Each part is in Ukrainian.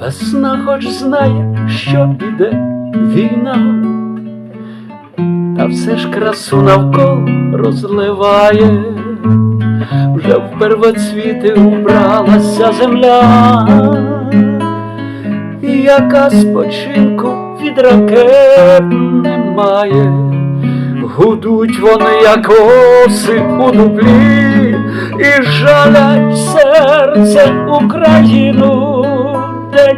Весна хоч знає, що іде війна, та все ж красу навколо розливає, вже в первоцвіти убралася земля, яка спочинку від ракет немає, гудуть вони, як оси у дуплі, і жалять серце Україну,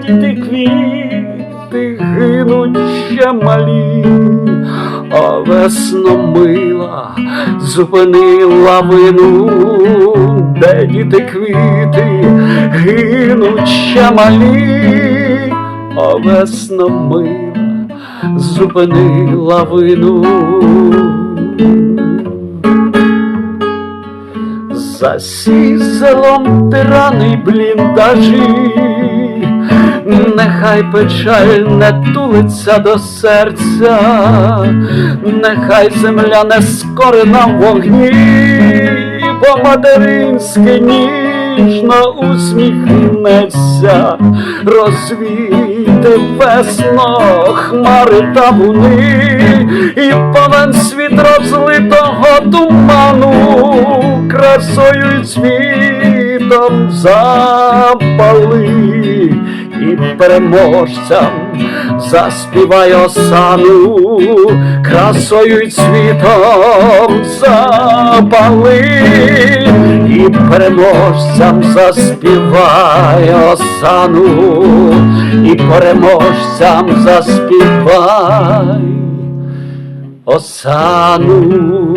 діти квіти гинуть ще малі, а весно мила зупинила вину, де діти квіти гинуть ще малі, а весно мила зупинила вину. За сізелом тирани бліндажі, нехай печаль не тулиться до серця, нехай земля не скорена в вогні, бо материнське ніжно усміхнеться, розвійте весно хмари та буни, і повен світ розлитого туману, красою й світом запали, і переможцям заспівай осану, красою й світом запали, і переможцям заспівай осану, і переможцям заспівай осану.